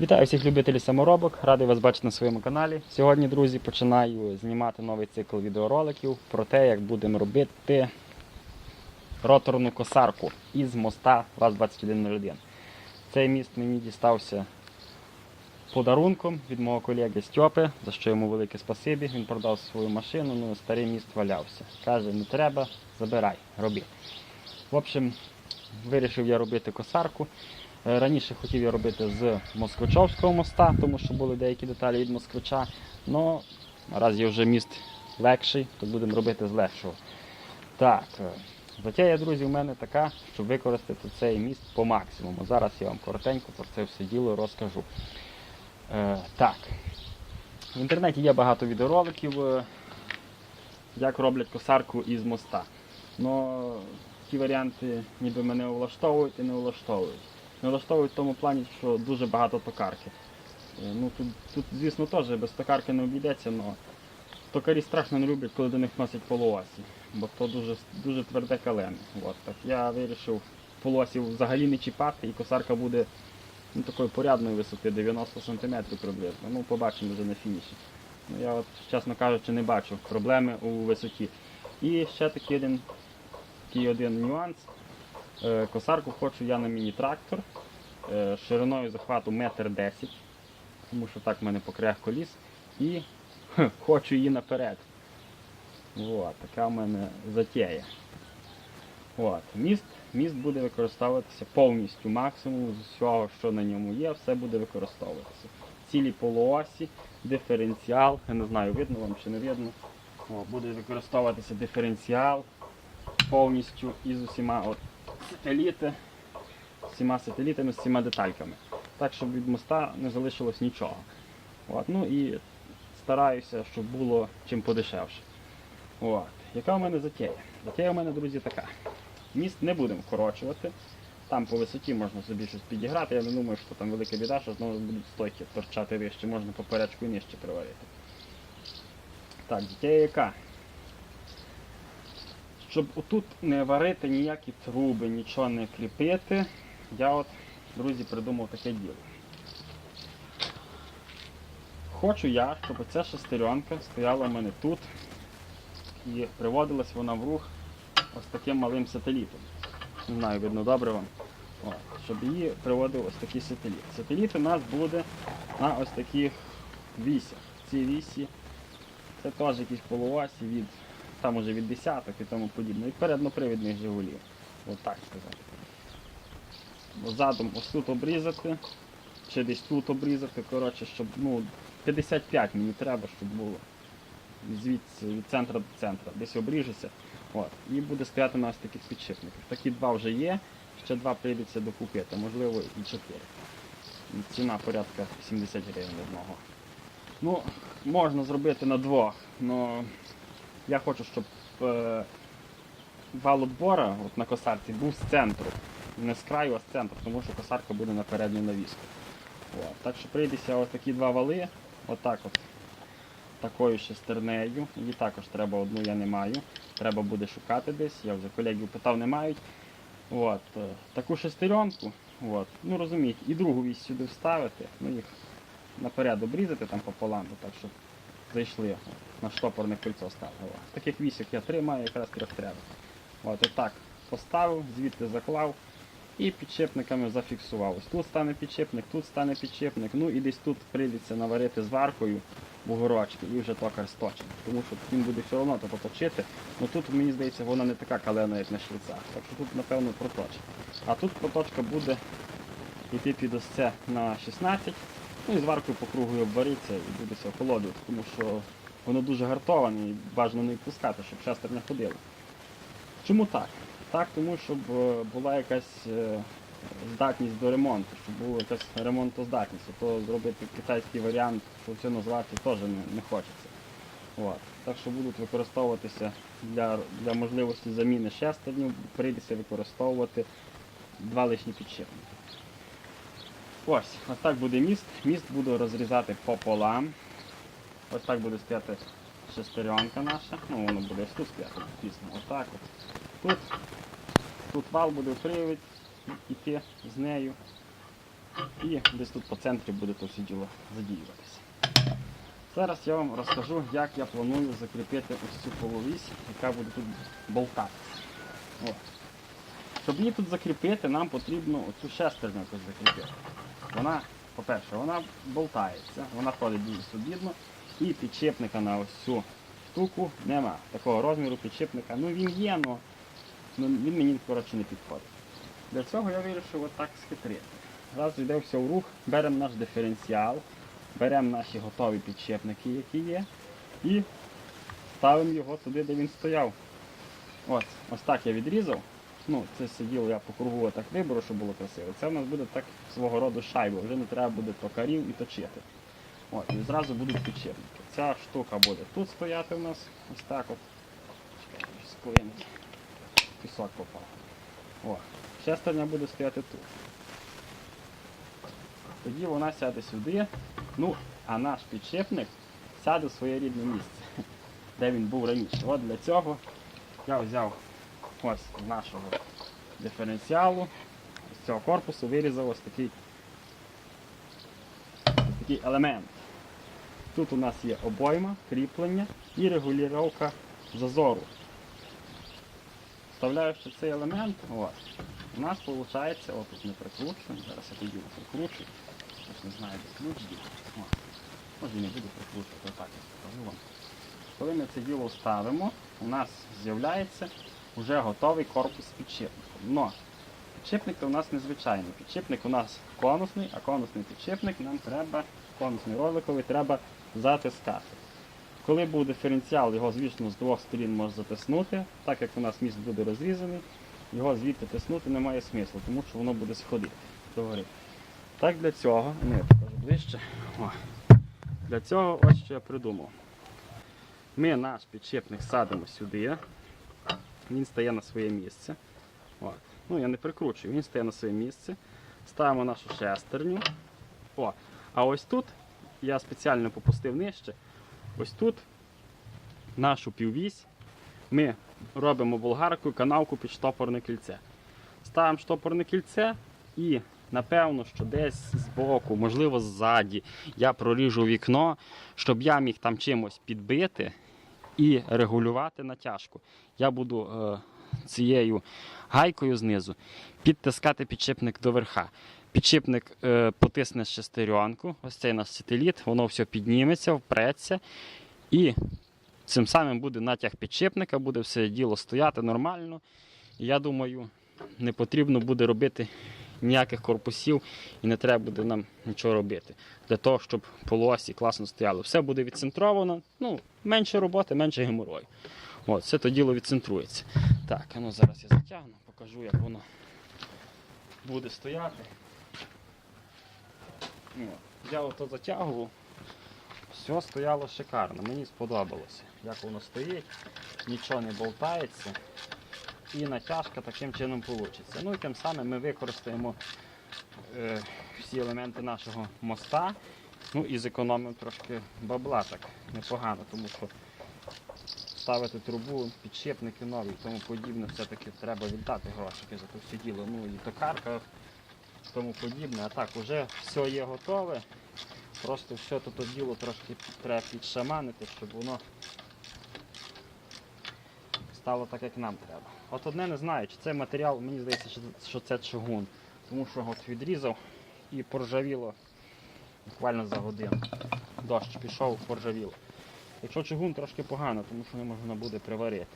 Вітаю всіх любителів саморобок, радий вас бачити на своєму каналі. Сьогодні, друзі, починаю знімати новий цикл відеороликів про те, як будемо робити роторну косарку із моста ВАЗ-2101. Цей міст мені дістався подарунком від мого колеги Стьопи, за що йому велике спасибі. Він продав свою машину, ну старий міст валявся. Каже, не треба, забирай, роби. В общем, вирішив я робити косарку. Е, Раніше хотів я робити з Москвичовського моста, тому що були деякі деталі від москвича. Но наразі вже міст легший, то будемо робити з легшого. Так, е, затея, друзі, у мене така, щоб використати цей міст по максимуму. Зараз я вам коротенько про це все діло розкажу. Е, так, в інтернеті є багато відеороликів, е, як роблять косарку із моста. Но ті варіанти ніби мене влаштовують і не влаштовують. Не влаштовують в тому плані, що дуже багато токарки. Е, Ну, тут, тут, звісно, теж без токарки не обійдеться, але токарі страшно не люблять, коли до них носять полуосі, бо то дуже, дуже тверде калеми. От, так я вирішив полуосів взагалі не чіпати, і косарка буде ну, такої порядної висоти, 90 см приблизно. Ну, побачимо вже на фініші. Ну, я, от, чесно кажучи, не бачу проблеми у висоті. І ще такий один, такий один нюанс. Е, Косарку хочу я на міні-трактор е, шириною захвату 1,10 м, тому що так в мене покрях коліс. І хочу її наперед. От, така в мене затея. От, міст, міст буде використовуватися повністю максимум з усього, що на ньому є, все буде використовуватися. Цілі полуосі, диференціал, я не знаю, видно вам чи не видно. О, буде використовуватися диференціал повністю із усіма от, сателіти, з всіма сателітами, з всіма детальками. Так, щоб від моста не залишилось нічого. От, ну і стараюся, щоб було чим подешевше. От. Яка у мене затея? Затея у мене, друзі, така. Міст не будемо вкорочувати. Там по висоті можна собі щось підіграти. Я не думаю, що там велика біда, що знову будуть стойки торчати вище, можна поперечку і нижче приварити. Так, затея яка? Щоб отут не варити ніякі труби, нічого не кріпити, я от, друзі, придумав таке діло. Хочу я, щоб ця шестеренка стояла в мене тут і приводилась вона в рух ось таким малим сателітом. Не знаю, видно добре вам. О, щоб її приводив ось такий сателіт. Сателіт у нас буде на ось таких вісях. Ці вісі це теж якісь полуосі від там уже від десяток і тому подібне. І переднопривідних Жигулів. От так сказати. Задом ось тут обрізати, чи десь тут обрізати, коротше, щоб ну, 55 мені треба, щоб було. Звідси від центру до центру. Десь обріжеться. От. І буде стояти на ось таких підшипниках. Такі два вже є, ще два прийдеться докупити, можливо і чотири. Ціна порядка 70 гривень одного. Ну, можна зробити на двох, але я хочу, щоб е, вал отбора от на косарці був з центру. Не з краю, а з центру, тому що косарка буде на передню навіску. От. Так що прийдеться ось такі два вали, отак от, такою шестернею. Її також треба одну, я не маю. Треба буде шукати десь. Я вже колегів питав, не мають. От. е, Таку шестеренку, от. ну розумієте, і другу вісь сюди вставити, ну їх наперед обрізати там пополам, так щоб зайшли на штопорне кольцо ставили. Таких вісік я три маю, якраз трьох треба. От отак поставив, звідти заклав і підшипниками зафіксував. Ось тут стане підшипник, тут стане підшипник, ну і десь тут прийдеться наварити зваркою бугорочки і вже токар сточить. Тому що він буде все одно то поточити. Ну тут, мені здається, вона не така калена, як на шліцах. Так що тут, напевно, проточить. А тут проточка буде йти під ось це на 16, ну і зваркою по кругу обвариться і буде все тому що воно дуже гартоване і бажано не відпускати, щоб шестер не ходило. Чому так? Так, тому щоб е, була якась е, здатність до ремонту, щоб була якась ремонтоздатність. А то зробити китайський варіант, що все назвати, теж не, хочеться. От. Так що будуть використовуватися для, для можливості заміни шестернів, прийдеться використовувати два лишні підшипники. Ось, ось так буде міст. Міст буду розрізати пополам. Ось так буде стояти шестеренка наша. Ну, воно буде ось тут стояти, звісно, отак от. Тут, тут вал буде привід, іти з нею. І десь тут по центрі буде то все діло задіюватися. Зараз я вам розкажу, як я планую закріпити ось цю половісь, яка буде тут болтатися. Щоб її тут закріпити, нам потрібно оцю шестерню закріпити. Вона, по-перше, вона болтається, вона ходить дуже солідно, і підчепника на ось цю штуку нема. Такого розміру підчепника. Ну він є, але він мені коротше не підходить. Для цього я вирішив отак схитрити. Раз йде все в рух, беремо наш диференціал, беремо наші готові підчепники, які є, і ставимо його туди, де він стояв. Ось, ось так я відрізав. Ну, це сиділо я по кругу так вибору, щоб було красиво. Це в нас буде так свого роду шайба, вже не треба буде токарів і точити. От, і зразу будуть підчепники. Ця штука буде тут стояти у нас, ось так от. Склинить. Пісок попав. О, шестерня буде стояти тут. Тоді вона сяде сюди, ну, а наш підшипник сяде в своє рідне місце, де він був раніше. От для цього я взяв ось з нашого диференціалу, з цього корпусу вирізав ось такий, ось такий елемент. Тут у нас є обойма, кріплення і регулювання зазору. Вставляючи цей елемент, от, у нас виходить, от тут не прикручуємо, зараз я тоді прикручу, я ж не знаю, де ключ. О, Може не буду прикручувати, отак я покажу вам. Коли ми це діло вставимо, у нас з'являється вже готовий корпус з підшипником. Но підшипник у нас незвичайний. Підшипник у нас конусний, а конусний підшипник нам треба, конусний роликовий, треба затискати. Коли був диференціал, його, звісно, з двох сторін можна затиснути, так як у нас міст буде розрізаний, його звідти тиснути немає смислу, тому що воно буде сходити. Так для цього, ну я покажу ближче. О. Для цього ось що я придумав. Ми наш підшипник садимо сюди, він стає на своє місце. От. Ну, я не прикручую, він стає на своє місце. Ставимо нашу шестерню. О. А ось тут я спеціально попустив нижче. Ось тут нашу піввісь ми робимо болгаркою канавку під штопорне кільце. Ставимо штопорне кільце і напевно, що десь збоку, можливо, ззаді, я проріжу вікно, щоб я міг там чимось підбити і регулювати натяжку. Я буду е, цією гайкою знизу підтискати підшипник до верха. Підшипник е, потисне шестеренку, ось цей наш сателіт, воно все підніметься, впреться. І цим самим буде натяг підшипника, буде все діло стояти нормально. Я думаю, не потрібно буде робити ніяких корпусів і не треба буде нам нічого робити. Для того, щоб полуосі класно стояло. Все буде відцентровано, ну, менше роботи, менше геморою. От, все то діло відцентрується. Так, ну зараз я затягну, покажу, як воно буде стояти. От, Я ото затягував. Все стояло шикарно, мені сподобалося, як воно стоїть, нічого не болтається і натяжка таким чином вийде. Ну і тим самим ми використаємо е, всі елементи нашого моста, ну і зекономимо трошки бабла так непогано, тому що ставити трубу, підшипники нові і тому подібне, все-таки треба віддати грошики за це все діло. Ну і токарка, тому подібне. А так, вже все є готове. Просто все тут діло трошки треба підшаманити, щоб воно стало так, як нам треба. От одне не знаю, чи цей матеріал, мені здається, що- це чугун. Тому що от відрізав і поржавіло буквально за годину. Дощ пішов, поржавіло. Якщо чугун трошки погано, тому що не можна буде приварити.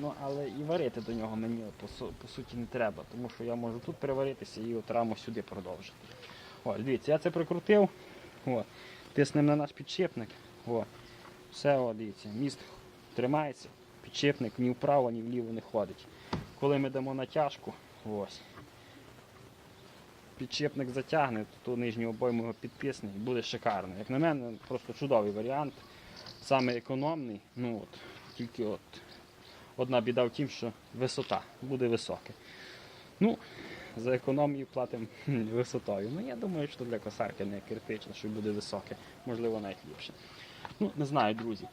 Ну, але і варити до нього мені по, по суті не треба, тому що я можу тут приваритися і от раму сюди продовжити. О, дивіться, я це прикрутив. О, тиснемо на наш підшипник. О, все, о, дивіться, міст тримається, підшипник ні вправо, ні вліво не ходить. Коли ми дамо натяжку, ось. Підшипник затягне, то, нижню обойму його підписне і буде шикарно. Як на мене, просто чудовий варіант. Саме економний. Ну от, тільки от одна біда в тім, що висота буде висока. Ну, за економію платимо висотою. Ну, я думаю, що для косарки не критично, що буде високе, можливо, навіть ліпше. Ну, не знаю, друзі.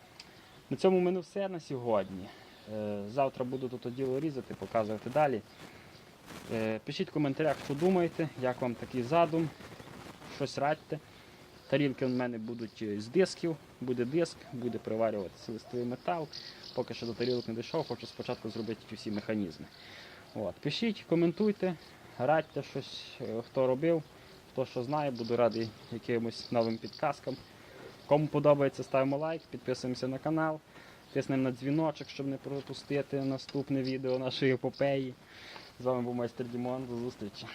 На цьому мене все на сьогодні. Е, Завтра буду тут діло різати, показувати далі. Е, Пишіть в коментарях, що думаєте, як вам такий задум, щось радьте. Тарілки в мене будуть е, з дисків, буде диск, буде приварюватися листовий метал. Поки що до тарілок не дійшов, хочу спочатку зробити ті всі механізми. От. Пишіть, коментуйте, радьте щось, хто робив, хто що знає, буду радий якимось новим підказкам. Кому подобається, ставимо лайк, підписуємося на канал, тиснемо на дзвіночок, щоб не пропустити наступне відео нашої епопеї. З вами був майстер Дімон. До зустрічі.